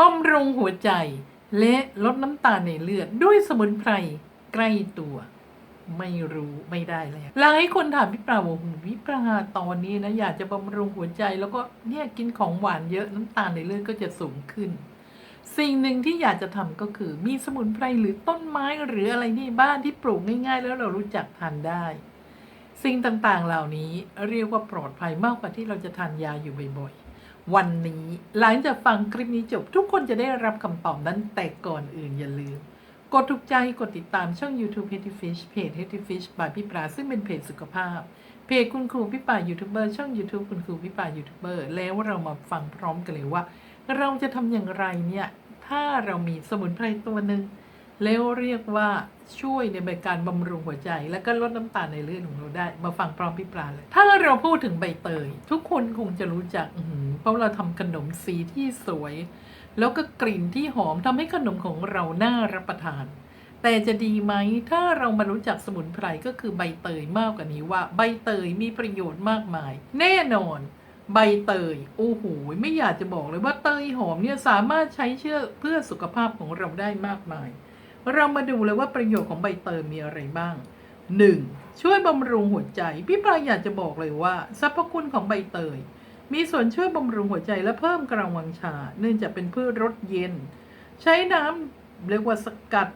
บำรุงหัวใจ และลดน้ำตาลในเลือด ด้วยสมุนไพรใกล้ตัว ไม่รู้ไม่ได้แล้วหลายคนถามพี่ปลาว่าหูพี่ปลาตอนนี้นะอยากจะบำรุงหัวใจ แล้วก็เนี่ยกินของหวานเยอะน้ำตาลในเลือดก็จะสูงขึ้น สิ่งหนึ่งที่อยากจะทำก็คือ มีสมุนไพรหรือต้นไม้หรืออะไรที่บ้านที่ปลูกง่ายๆ แล้วเรารู้จักทานได้สิ่งต่างๆ เหล่านี้เรียกว่าปลอดภัยมากกว่าที่เราจะทานยาอยู่บ่อยๆ วันนี้ หลังจากฟังคลิปนี้จบ ทุกคนจะได้รับคำตอบนั้นแต่ก่อนอื่นอย่าลืม กดถูกใจกดติดตามช่อง YouTube h e a d y Fish เพจ h e a d y Fish บายพี่ปลาซึ่งเป็นเพจสุขภาพ เพจคุณครูพี่ป่ายูทูบเบอร์ช่อง YouTube คุณครูพี่ป่ายูทูบเบอร์แล้วเรามาฟังพร้อมกันเลยว่า เราจะทำอย่างไรเนี่ยถ้าเรามีสมุนไพรตัวหนึ่ง แล้วเรียกว่าช่วยในการบำรุงหัวใจ และก็ลดน้ำตาลในเลือดของเราได้ มาฟังพร้อมพี่ปลาเลย ถ้าเราพูดถึงใบเตย ทุกคนคงจะรู้จักเพราะเราทำขนมสีที่สวย แล้วก็กลิ่นที่หอมทำให้ขนมของเราน่ารับประทาน แต่จะดีไหมถ้าเรามารู้จักสมุนไพรก็คือใบเตยมากกว่านี้ว่า ใบเตยมีประโยชน์มากมาย แน่นอนใบเตย โอ้โห ไม่อยากจะบอกเลยว่าเตยหอมเนี่ยสามารถใช้เชื่อเพื่อสุขภาพของเราได้มากมาย เรามาดูเลยว่าประโยชน์ของใบเตยมีอะไรบ้าง 1. ช่วยบำรุงหัวใจ พี่ปลาอยากจะบอกเลยว่าสรรพคุณของใบเตย มีส่วนช่วยบำรุงหัวใจและเพิ่มกำลังวังชา เนื่องจากเป็นพืชรสเย็น ใช้น้ำเรียกว่าสกัด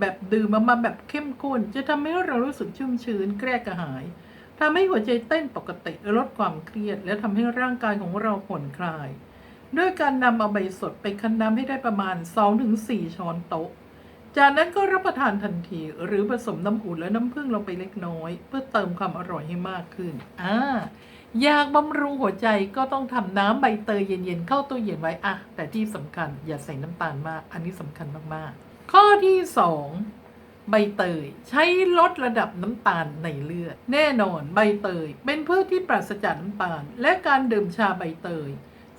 แบบดื่มมาแบบเข้มข้น จะทำให้เรารู้สึกชุ่มชื้น แก้กระหายทำให้หัวใจเต้นปกติลดความเครียด และทำให้ร่างกายของเราผ่อนคลาย ด้วยการนำเอาใบสดไปคั้นน้ำให้ได้ประมาณ 2-4 ช้อนโต๊ะ จากนั้นก็รับประทานทันที หรือผสมน้ำอุ่นและน้ำผึ้งลงไปเล็กน้อย เพื่อเติมความอร่อยให้มากขึ้นอ่าอยากบำรุงหัวใจก็ต้องทำน้ำใบเตยเย็นๆ เข้าตู้เย็นไว้อะแต่ที่สำคัญอย่าใส่น้ำตาลมาก อันนี้สำคัญมากๆ ข้อที่ 2 ใบเตยใช้ลดระดับน้ำตาลในเลือด แน่นอนใบเตยเป็นพืชที่ปราศจากน้ำตาล และการดื่มชาใบเตย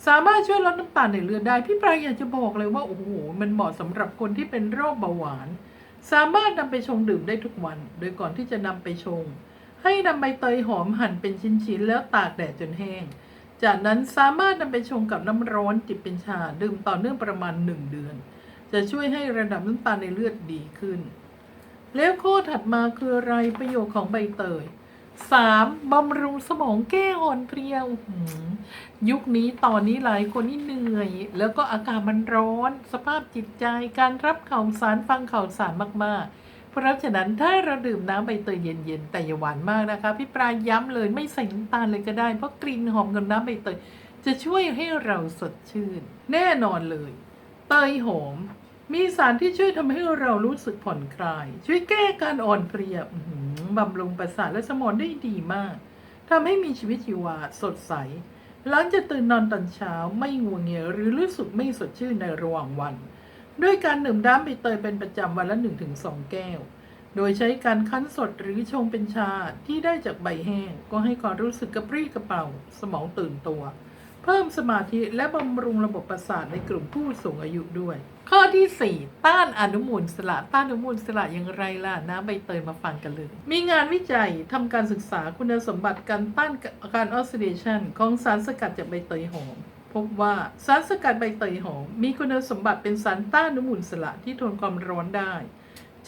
สามารถช่วยลดน้ำตาลในเลือดได้พี่ปลายอยากจะบอกเลยว่าโอ้โหมันเหมาะสำหรับคนที่เป็นโรคเบาหวาน สามารถนำไปชงดื่มได้ทุกวัน โดยก่อนที่จะนำไปชง ให้นำใบเตยหอมหั่นเป็นชิ้นๆแล้วตากแดดจนแห้ง จากนั้นสามารถนำไปชงกับน้ำร้อนจิบเป็นชาดื่มต่อเนื่องประมาณ 1 เดือน จะช่วยให้ระดับน้ำตาลในเลือดดีขึ้น แล้วข้อถัดมาคืออะไรประโยชน์ของใบเตย 3. บำรุงสมองแก้อ่อนเพลียยุคนี้ตอนนี้หลายคนนี่เหนื่อย แล้วก็อากาศมันร้อน สภาพจิตใจการรับข่าวสารฟังข่าวสารมาก ๆ เพราะฉะนั้นถ้าเราดื่มน้ำใบเตยเย็นๆ แต่อย่าหวานมากนะคะ พี่ปลายย้ำเลยไม่ใส่น้ำตาลเลยก็ได้ เพราะกลิ่นหอมกับน้ำใบเตยจะช่วยให้เราสดชื่น แน่นอนเลย เตยหอม มีสารที่ช่วยทำให้เรารู้สึกผ่อนคลาย ช่วยแก้การอ่อนเพลียอื้อหือบำรุงประสาทและสมองได้ดีมากทำให้มีชีวิตชีวาสดใส หลังจากตื่นนอนตอนเช้าไม่งัวงเงียหรือรู้สึกไม่สดชื่นในระหว่างวัน ด้วยการดื่มน้ำใบเตยเป็นประจำวันละ 1-2 แก้ว โดยใช้การคั้นสดหรือชงเป็นชาที่ได้จากใบแห้ง ก็ให้ความรู้สึกกระปรี้กระเป๋า สมองตื่นตัว เพิ่มสมาธิและบำรุงระบบประสาทในกลุ่มผู้สูงอายุด้วย ข้อที่ 4 ต้านอนุมูลสระต้านอนุมูลสระอย่างไรล่ะน้ำใบเตยมาฟังกันเลย มีงานวิจัยทำการศึกษาคุณสมบัติการต้านการออกซิเดชันของสารสกัดจากใบเตยหอมพบว่าสารสกัดใบเตยหอมมีคุณสมบัติเป็นสารต้านอนุมูลสระที่ทนความร้อนได้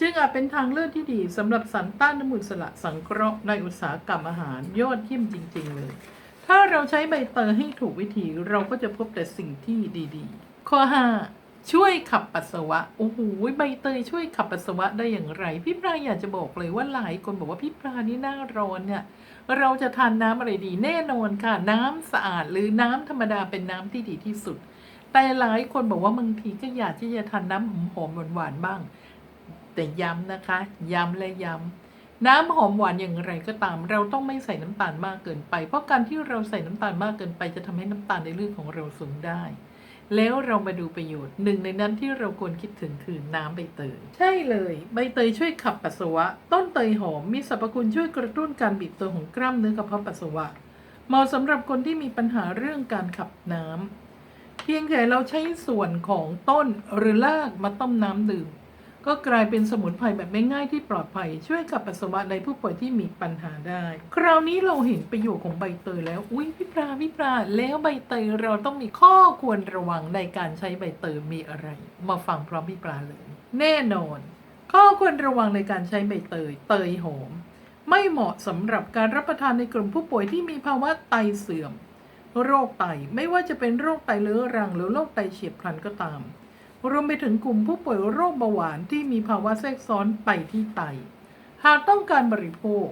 จึงอาจเป็นทางเลือกที่ดีสำหรับสารต้านอนุมูลสระสังเคราะห์ในอุตสาหกรรมอาหารยอดเยี่ยมจริง ๆ เลย ถ้าเราใช้ใบเตยให้ถูกวิธีเราก็จะพบแต่สิ่งที่ดีๆ ข้อ 5 ช่วยขับปัสสาวะ โอ้โหใบเตยช่วยขับปัสสาวะได้อย่างไร พี่ปลาอยากจะบอกเลยว่าหลายคนบอกว่าพี่ปลานี่หน้าร้อนเนี่ย เราจะทานน้ำอะไรดี แน่นอนค่ะ น้ำสะอาดหรือน้ำธรรมดาเป็นน้ำที่ดีที่สุด แต่หลายคนบอกว่าบางทีก็อยากที่จะทานน้ำหอมๆหวานๆบ้าง แต่ย้ำนะคะ ย้ำและย้ำ น้ำหอมหวานอย่างไรก็ตาม เราต้องไม่ใส่น้ำตาลมากเกินไป เพราะการที่เราใส่น้ำตาลมากเกินไป จะทำให้น้ำตาลในเลือดของเราสูงได้ แล้วเรามาดูประโยชน์หนึ่งในนั้นที่เราควรคิดถึงคือน้ำใบเตย ใช่เลย ใบเตยช่วยขับปัสสาวะ ต้นเตยหอมมีสรรพคุณช่วยกระตุ้นการบีบตัวของกล้ามเนื้อกระเพาะปัสสาวะ เหมาะสำหรับคนที่มีปัญหาเรื่องการขับน้ำเพียงแต่เราใช้ส่วนของต้นหรือรากมาต้มน้ำดื่ม ก็กลายเป็นสมุนไพรแบบง่ายๆที่ปลอดภัย ช่วยกับปัสสาวะในผู้ป่วยที่มีปัญหาได้ คราวนี้เราเห็นประโยชน์ของใบเตยแล้ว อุ้ยพี่ปลาพี่ปลาแล้วใบเตยเราต้องมีข้อควรระวังในการใช้ใบเตยมีอะไร มาฟังพร้อมพี่ปลาเลย แน่นอน ข้อควรระวังในการใช้ใบเตย เตยหอมไม่เหมาะสำหรับการรับประทานในกลุ่มผู้ป่วยที่มีภาวะไตเสื่อม โรคไตไม่ว่าจะเป็นโรคไตเรื้อรังหรือโรคไตเฉียบพลันก็ตาม รวมไปถึงกลุ่มผู้ป่วยโรคเบาหวานที่มีภาวะแทรกซ้อนไปที่ไต หากต้องการบริโภค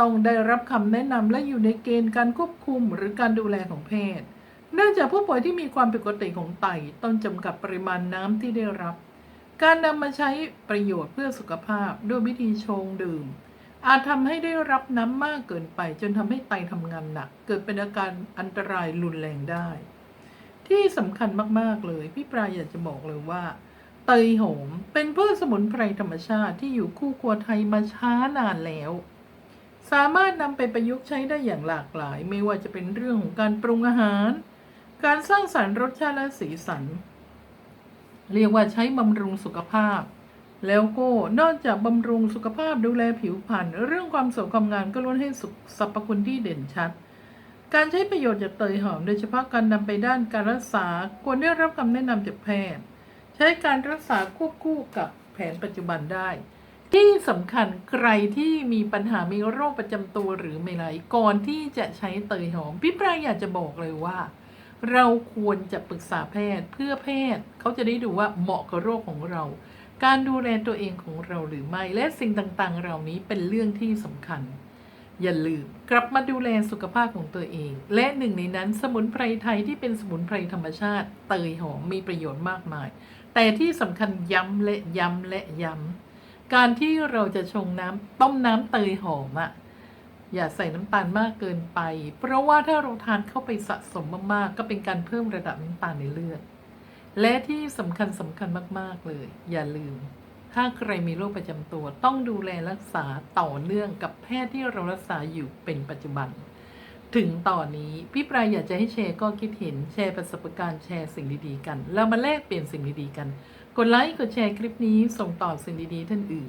ต้องได้รับคำแนะนำและอยู่ในเกณฑ์การควบคุมหรือการดูแลของแพทย์ เนื่องจากผู้ป่วยที่มีความผิดปกติของไตต้องจำกัดปริมาณน้ำที่ได้รับ การนำมาใช้ประโยชน์เพื่อสุขภาพด้วยวิธีชงดื่ม อาจทำให้ได้รับน้ำมากเกินไป จนทำให้ไตทำงานหนัก เกิดเป็นอาการอันตรายรุนแรงได้ ที่สำคัญมาก ๆ เลย พี่ปลายอยากจะบอกเลยว่า เตยโหอมเป็นพืชสมุนไพรธรรมชาติที่อยู่คู่ครัวไทยมาช้านานแล้ว สามารถนำไปประยุกต์ใช้ได้อย่างหลากหลาย ไม่ว่าจะเป็นเรื่องของการปรุงอาหาร การสร้างสรรค์รสชาติและสีสัน เรียกว่าใช้บำรุงสุขภาพ แล้วก็นอกจากบำรุงสุขภาพดูแลผิวพรรณเรื่องความสวยความงามก็ล้วนให้สุขสรรพคุณที่เด่นชัด การใช้ประโยชน์จากเตยหอม โดยเฉพาะการนำไปด้านการรักษาควรได้รับคำแนะนำจากแพทย์ ใช้การรักษาควบคู่กับแผนปัจจุบันได้ ที่สำคัญใครที่มีปัญหามีโรคประจำตัวหรือไม่ไรก่อนที่จะใช้เตยหอม พี่ปรายอยากจะบอกเลยว่า เราควรจะปรึกษาแพทย์เพื่อแพทย์ เขาจะได้ดูว่าเหมาะกับโรคของเรา การดูแลตัวเองของเราหรือไม่และสิ่งต่างๆ เหล่านี้เป็นเรื่องที่สำคัญ อย่าลืมกลับมาดูแลสุขภาพของตัวเอง และหนึ่งในนั้นสมุนไพรไทยที่เป็นสมุนไพรธรรมชาติ เตยหอมมีประโยชน์มากมาย แต่ที่สำคัญย้ำและย้ำและย้ำการที่เราจะชงน้ำต้มน้ำเตยหอมอะอย่าใส่น้ำตาลมากเกินไป เพราะว่าถ้าเราทานเข้าไปสะสมมากๆ ก็เป็นการเพิ่มระดับน้ำตาลในเลือด และที่สำคัญสำคัญมากๆเลย อย่าลืม ถ้าใครมีโรคประจำตัว ต้องดูแลรักษาต่อเนื่องกับแพทย์ที่เรารักษาอยู่เป็นปัจจุบัน ถึงตอนนี้พี่ปรายอยากจะให้แชร์ก็คิดเห็นแชร์ประสบการณ์แชร์สิ่งดีๆกันเรามาแลกเปลี่ยนสิ่งดีๆกัน กดไลค์กดแชร์คลิปนี้ส่งต่อสิ่งดีๆท่านอื่น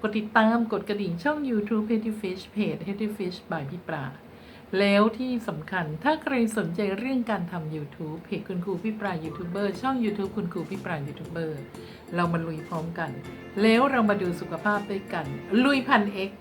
กดติดตามกดกระดิ่งช่อง YouTube h e a d y Fish เพจ h e a d y Fish by พี่ปรา แล้วที่สำคัญถ้าใครสนใจเรื่องการทำ YouTube เพจคุณครูพี่ปรายูทูบเบอร์ช่อง YouTube คุณครูพี่ปรายูทูบเบอร์เรามาลุยพร้อมกัน แล้วเรามาดูสุขภาพด้วยกัน ลุยพันเอ็ก